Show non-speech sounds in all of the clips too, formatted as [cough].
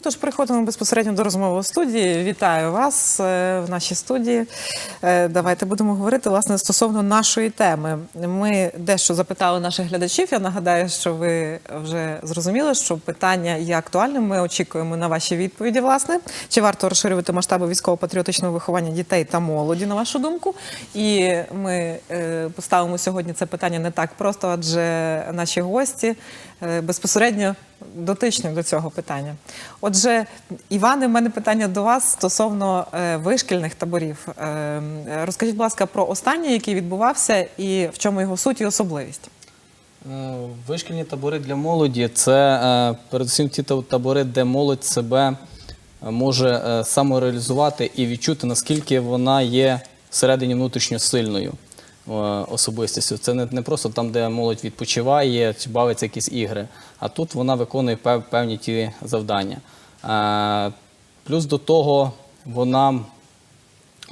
Тож переходимо безпосередньо до розмови у студії. Вітаю вас е, в нашій студії. Е, Давайте будемо говорити власне стосовно нашої теми. Ми дещо запитали наших глядачів. Я нагадаю, що ви вже зрозуміли, що питання є актуальним. Ми очікуємо на ваші відповіді. Власне, чи варто розширювати масштаби військово-патріотичного виховання дітей та молоді, на вашу думку? І ми е, поставимо сьогодні це питання не так просто, адже наші гості безпосередньо дотичні до цього питання. Отже, Іване, в мене питання до вас стосовно е, вишкільних таборів. Е, розкажіть, будь ласка, про останній, який відбувався, і в чому його суть і особливість. Е, Вишкільні табори для молоді це передусім ті та- табори, де молодь себе може самореалізувати і відчути, наскільки вона є всередині внутрішньо сильною особистістю. Це не, просто там, де молодь відпочиває чи бавиться якісь ігри, а тут вона виконує певні ті завдання. Е, Плюс до того вона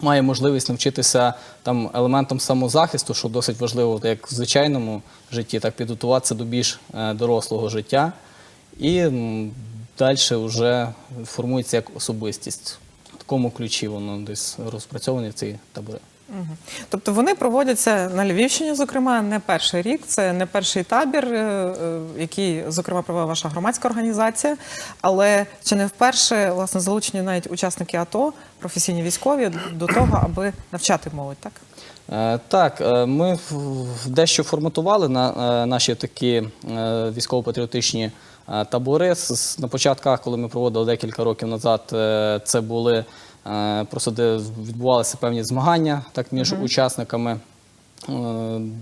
має можливість навчитися там елементам самозахисту, що досить важливо як в звичайному житті, так підготуватися до більш е, дорослого життя. І далі вже формується як особистість. В такому ключі воно десь розпрацьовані ці табори. Тобто вони проводяться на Львівщині, зокрема, не перший рік. Це не перший табір, е, е, який, зокрема, провела ваша громадська організація. Але чи не вперше власне залучені навіть учасники АТО, професійні військові, до того, аби навчати молодь, так? Е, Так, ми дещо форматували на наші такі військово-патріотичні табори. На початках, коли ми проводили декілька років назад, це були просто де відбувалися певні змагання так між учасниками. е,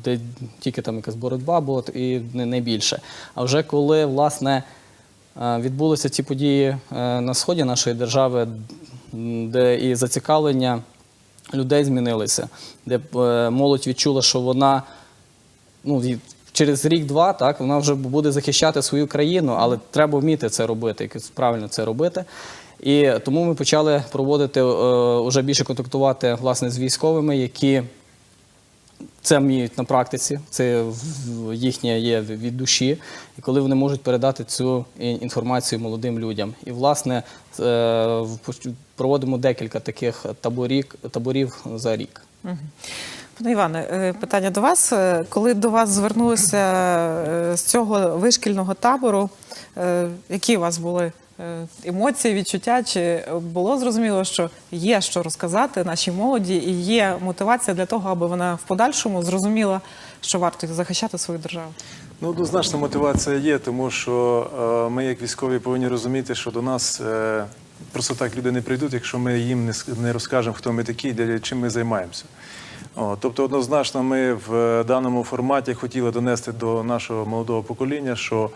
Де тільки там якась боротьба була і не, більше. А вже коли власне е, відбулися ці події е, на сході нашої держави, де і зацікавлення людей змінилися, де е, молодь відчула, що вона ну, через рік-два так, вона вже буде захищати свою країну, але треба вміти це робити, правильно це робити. І тому ми почали проводити е, вже більше контактувати власне з військовими, які це вміють на практиці, це їхнє є від душі, і коли вони можуть передати цю інформацію молодим людям. І, власне, е, проводимо декілька таких таборів, таборів за рік. Пане Іване, е, питання до вас. Е, Коли до вас звернулися е, з цього вишкільного табору, е, які у вас були е, емоції, відчуття? Чи було зрозуміло, що є що розказати нашій молоді і є мотивація для того, аби вона в подальшому зрозуміла, що варто захищати свою державу? Ну, однозначно мотивація є, тому що е, ми, як військові, повинні розуміти, що до нас е, просто так люди не прийдуть, якщо ми їм не, розкажемо, хто ми такі, для чим ми займаємося. О, тобто, однозначно, ми в е, даному форматі хотіли донести до нашого молодого покоління, що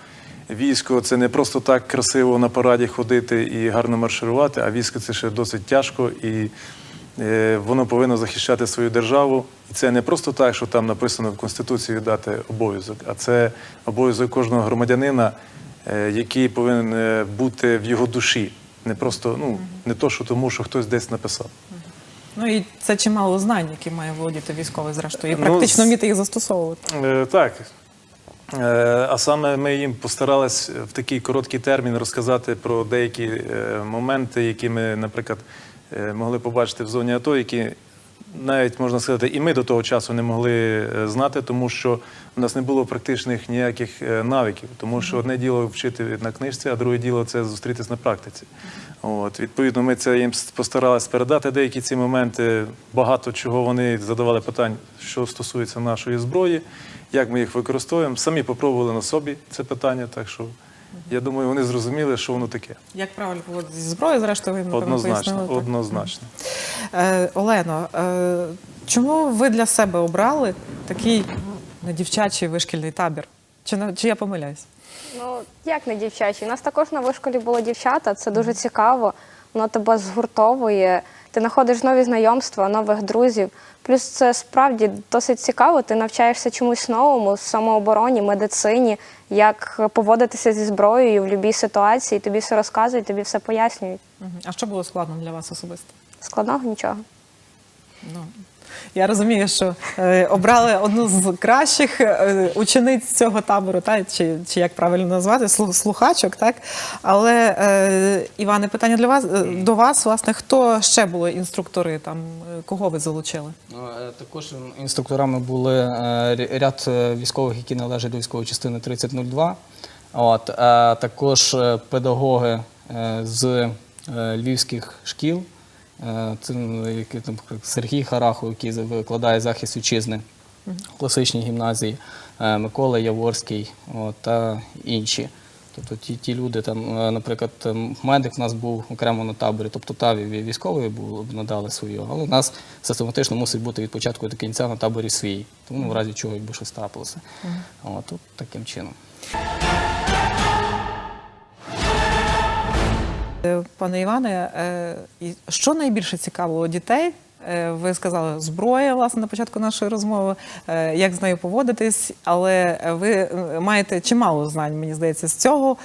військо це не просто так красиво на параді ходити і гарно марширувати, а військо це ще досить тяжко і Е, Воно повинно захищати свою державу. І це не просто так, що там написано в Конституції дати обов'язок, а це обов'язок кожного громадянина, е, який повинен е, бути в його душі. Не просто, ну, не то, що тому, що хтось десь написав. Ну і це чимало знань, які має володіти військовий, зрештою, і Ну, практично вміти їх застосовувати. Так. Е, А саме ми їм постарались в такий короткий термін розказати про деякі е, моменти, які ми, наприклад, е, могли побачити в зоні АТО, які навіть можна сказати, і ми до того часу не могли е, знати, тому що в нас не було практичних ніяких е, навиків. Тому що одне діло вчити на книжці, а друге діло це зустрітись на практиці. От, відповідно, ми це їм постарались передати деякі ці моменти. Багато чого вони задавали питань, що стосується нашої зброї, як ми їх використовуємо. Самі попробували на собі це питання, так що я думаю, вони зрозуміли, що воно таке. Як правильно поводитися зі зброєю, зрештою, ви напевно, Однозначно, пояснили. так? однозначно. Е, Олено, е, чому ви для себе обрали такий не дівчачий вишкільний табір? Чи, на- чи я помиляюсь? Ну, як не дівчачі? У нас також на вишколі було дівчата, це дуже цікаво. Воно тебе згуртовує, ти знаходиш нові знайомства, нових друзів. Плюс це справді досить цікаво. Ти навчаєшся чомусь новому, самообороні, медицині, як поводитися зі зброєю в будь-якій ситуації. Тобі все розказують, тобі все пояснюють. А що було складно для вас особисто? Складного нічого. Ну, Я розумію, що е, обрали одну з кращих е, учениць цього табору, та, чи, як правильно назвати, слухачок, так? Але, е, Іване, питання для вас, до вас, власне, хто ще були інструктори, там, кого ви залучили? Ну, Також інструкторами були ряд військових, які належать до військової частини 3002. От, е, також педагоги з львівських шкіл. Е, ну, який там Сергій Харахов, який викладає захист вітчизни в класичній гімназії, е, Микола Яворський от, та інші. Тобто ті, ті люди, там, е, наприклад, медик в нас був окремо на таборі, тобто таві ві- військовий був, надали свою, але у нас систематично мусить бути від початку до кінця на таборі свій. Тому ну, в разі чого якби щось трапилося. От, от таким чином. Е, Пане Іване, е, що найбільше цікавило дітей? Е, Ви сказали зброя, власне, на початку нашої розмови, е, як з нею поводитись, але ви е, маєте чимало знань, мені здається, з цього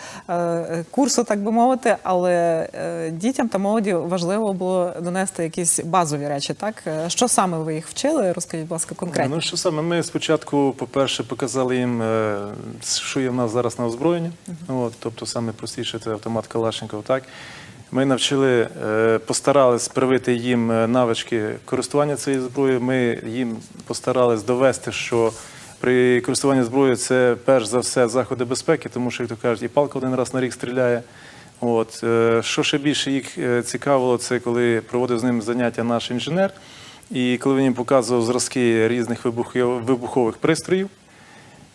курсу, так би мовити. Але дітям та молоді важливо було донести якісь базові речі. Так що саме ви їх вчили? Розкажіть, будь ласка, конкретно. Ну що саме? Ми спочатку, по-перше, показали їм, що є в нас зараз на озброєнні. От, тобто саме простіше це автомат Калашников. Так ми навчили, е, постарались привити їм е, навички користування цією зброєю. Ми їм постарались довести, що при користуванні зброєю це перш за все заходи безпеки, тому що, як то кажуть, і палка один раз на рік стріляє. От е, що ще більше їх цікавило, це коли проводив з ним заняття наш інженер, і коли він їм показував зразки різних вибухових пристроїв.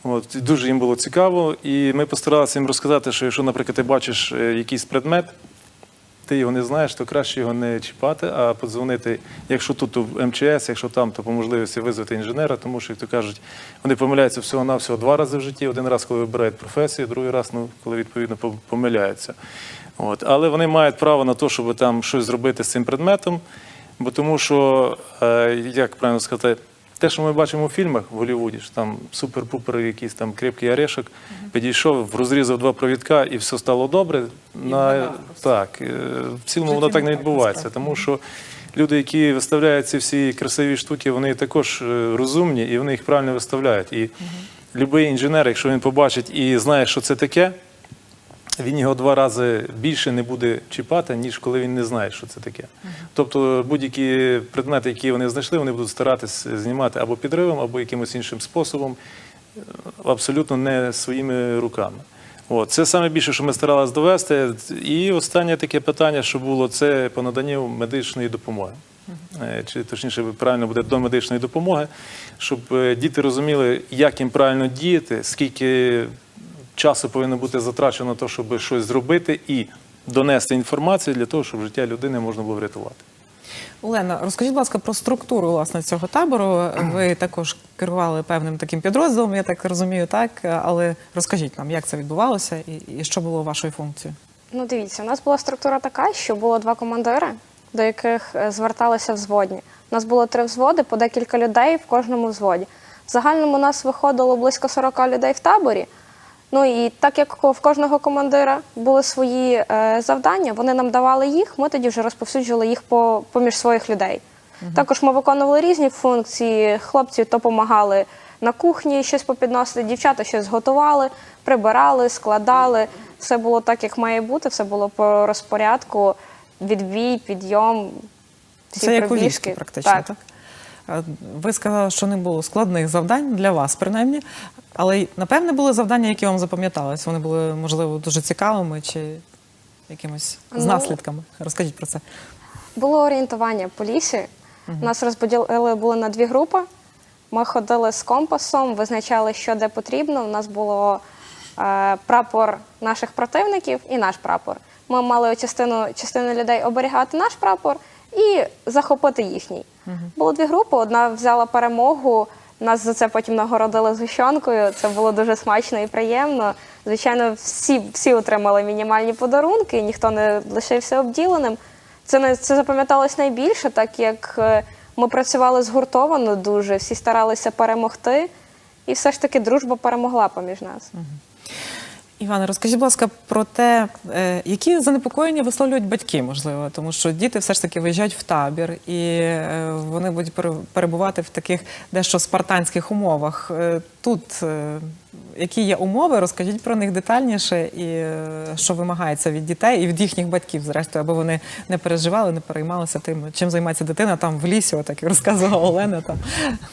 От, дуже їм було цікаво, і ми постаралися їм розказати, що якщо, наприклад, ти бачиш якийсь предмет, ти його не знаєш, то краще його не чіпати, а подзвонити, якщо тут в МЧС, якщо там, то по можливості визвати інженера, тому що, як то кажуть, вони помиляються всього-навсього два рази в житті. Один раз, коли вибирають професію, другий раз, ну, коли відповідно помиляються. Але вони мають право на те, щоб там щось зробити з цим предметом, бо тому що, е, як правильно сказати, те, що ми бачимо у фільмах в Голлівуді, що там супер-пупер, якийсь там крепкий орешок, підійшов, розрізав два провідка і все стало добре. На, так, е, в цілому воно так не відбувається, тому що люди, які виставляють ці всі красиві штуки, вони також е, розумні і вони їх правильно виставляють. І будь-який інженер, якщо він побачить і знає, що це таке, він його два рази більше не буде чіпати, ніж коли він не знає, що це таке. Тобто будь-які предмети, які вони знайшли, вони будуть старатись знімати або підривом, або якимось іншим способом, е, абсолютно не своїми руками. От. Це саме більше, що ми старалися довести. І останнє таке питання, що було, це по наданню медичної допомоги. Е, Чи точніше правильно буде до медичної допомоги, щоб е, діти розуміли, як їм правильно діяти, скільки часу повинно бути затрачено на те, щоб щось зробити і донести інформацію для того, щоб життя людини можна було врятувати. Олена, розкажіть, будь ласка, про структуру власне цього табору. [clears throat] Ви також керували певним таким підрозділом, я так розумію, так. Але розкажіть нам, як це відбувалося і, і що було вашою функцією? Ну, дивіться, у нас була структура така, що було два командири, до яких е, зверталися взводні. У нас було три взводи, по декілька людей в кожному взводі. В загальному у нас виходило близько 40 людей в таборі. Ну і так як в кожного командира були свої е, завдання, вони нам давали їх, ми тоді вже розповсюджували їх по, поміж своїх людей. Також ми виконували різні функції. Хлопці то допомагали на кухні щось попідносити, дівчата щось готували, прибирали, складали. Все було так, як має бути, все було по розпорядку, відбій, підйом. всі Це як у війську, практично, так. А Ви сказали, що не було складних завдань для вас, принаймні, але напевне були завдання, які вам запам'ятались. Вони були, можливо, дуже цікавими чи якимось з Ну, наслідками. Розкажіть про це. Було орієнтування по лісі. Нас розподілили були на дві групи. Ми ходили з компасом, визначали, що де потрібно. У нас було е, прапор наших противників і наш прапор. Ми мали частину, частину людей оберігати наш прапор і захопити їхній. Було дві групи. Одна взяла перемогу. Нас за це потім нагородили згущенкою. Це було дуже смачно і приємно. Звичайно, всі, всі отримали мінімальні подарунки, ніхто не лишився обділеним. Це не це запам'яталось найбільше, так як е, ми працювали згуртовано дуже, всі старалися перемогти, і все ж таки дружба перемогла поміж нас. Іване, розкажіть, будь ласка, про те, е, які занепокоєння висловлюють батьки, можливо, тому що діти все ж таки виїжджають в табір, і е, вони будуть пере- перебувати в таких дещо спартанських умовах. Е, Тут які є умови, розкажіть про них детальніше, і е, що вимагається від дітей і від їхніх батьків, зрештою, аби вони не переживали, не переймалися тим, чим займається дитина там в лісі, отак як розказувала Олена, там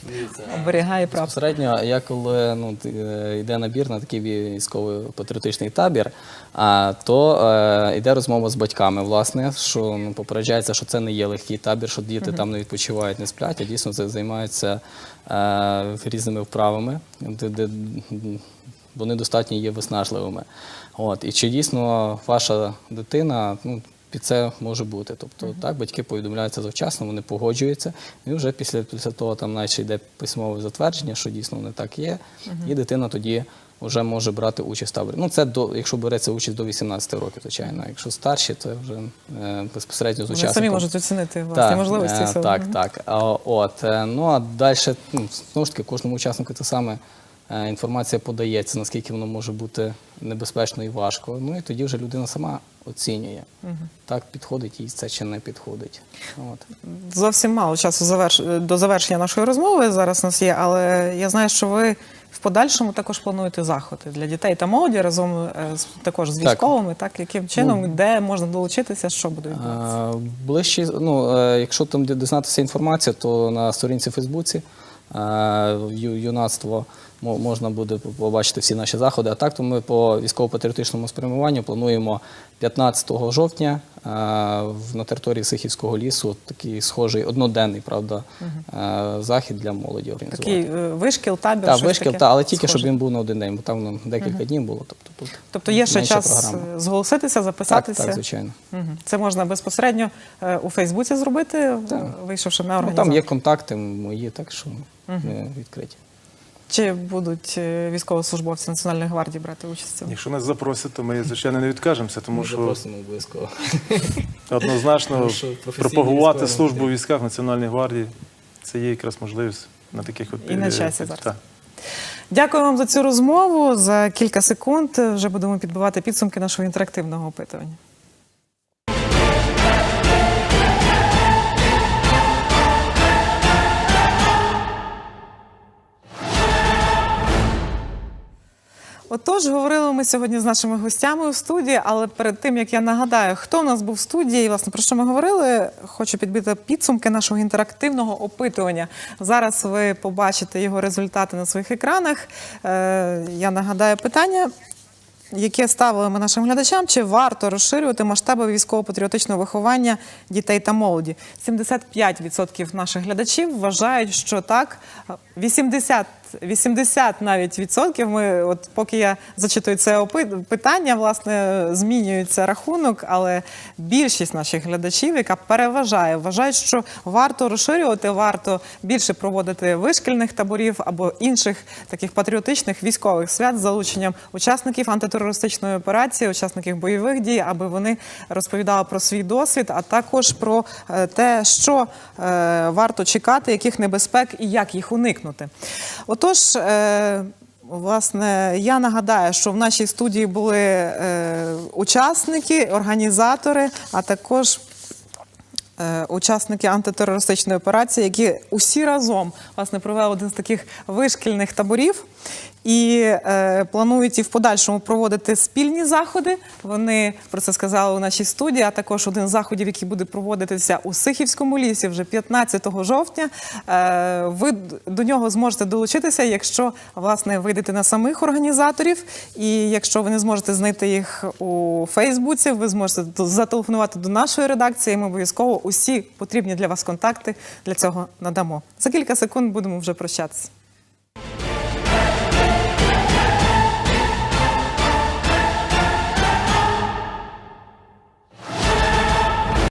[laughs] оберігає прав. Безпосередньо, я коли ну, е, йде набір на такий військово-патріотичний табір, а, то е, йде розмова з батьками, власне, що ну, попереджається, що це не є легкий табір, що діти там не відпочивають, не сплять, а дійсно це займаються е, різними вправами, де, де вони достатньо є виснажливими. От, і чи дійсно ваша дитина ну, під це може бути? Тобто, так, батьки повідомляються завчасно, вони погоджуються, і вже після, після того там наче йде письмове затвердження, що дійсно вони так є, і дитина тоді вже може брати участь в таборі. Ну, це до, якщо береться участь до 18 років, звичайно. Якщо старші, то вже е, безпосередньо з Вони учасником. самі можуть оцінити власні можливості. е. Так, так. А, От, е, ну а далі, ну, знову ж таки, кожному учаснику це саме інформація подається, наскільки воно може бути небезпечно і важко. Ну і тоді вже людина сама оцінює, так підходить їй це чи не підходить. От. Зовсім мало часу заверш... до завершення нашої розмови зараз у нас є, але я знаю, що ви в подальшому також плануєте заходи для дітей та молоді разом е, з також з військовими. Так, яким чином, де можна долучитися, що буде відбуватися? Е, Ближче, ну, е, якщо там дізнатися інформацію, то на сторінці в Фейсбуці е, юнацтво можна буде побачити всі наші заходи. А так, то ми по військово-патріотичному спрямуванню плануємо 15 жовтня на території Сихівського лісу такий схожий одноденний, правда, захід для молоді організувати. Такий е, вишкіл, табір, Так, вишкіл, таке та, але тільки схоже? щоб він був на один день, бо там ну, декілька днів було. Тобто, тут Тобто є ще час програма. е, зголоситися, записатися. так, звичайно. Це можна безпосередньо е, у Фейсбуці зробити, вийшовши на Ну, організацію. там є контакти мої, так що ми відкриті. Чи будуть е, військовослужбовці Національної гвардії брати участь в цьому? Якщо нас запросять, то ми, звичайно, не відкажемося, тому Ми що запросимо обов'язково. [laughs] однозначно що пропагувати службу в військах Національної гвардії це є якраз можливість на таких от І на часі зараз. так. Дякую вам за цю розмову. За кілька секунд вже будемо підбивати підсумки нашого інтерактивного опитування. Отож, говорили ми сьогодні з нашими гостями у студії, але перед тим як я нагадаю, хто у нас був в студії, власне про що ми говорили, хочу підбити підсумки нашого інтерактивного опитування. Зараз ви побачите його результати на своїх екранах. Е, я нагадаю питання. Яке ставили ми нашим глядачам, чи варто розширювати масштаби військово-патріотичного виховання дітей та молоді? 75% наших глядачів вважають, що так. 80, 80 навіть відсотків. Ми, от поки я зачитую це питання, власне, змінюється рахунок, але більшість наших глядачів, яка переважає, вважають, що варто розширювати, варто більше проводити вишкільних таборів або інших таких патріотичних військових свят з залученням учасників антитерористичної операції, учасників бойових дій, аби вони розповідали про свій досвід, а також про е, те, що е, варто чекати, яких небезпек і як їх уникнути. Отож. Е, Власне, я нагадаю, що в нашій студії були е, учасники, організатори, а також е, учасники антитерористичної операції, які усі разом власне провели один з таких вишкільних таборів і е, планують і в подальшому проводити спільні заходи. Вони про це сказали у нашій студії. А також один з заходів, який буде проводитися у Сихівському лісі вже 15 жовтня. Е, ви до нього зможете долучитися, якщо власне вийдете на самих організаторів, і якщо ви не зможете знайти їх у Фейсбуці, ви зможете зателефонувати до нашої редакції. Ми обов'язково усі потрібні для вас контакти для цього надамо. За кілька секунд будемо вже прощатися.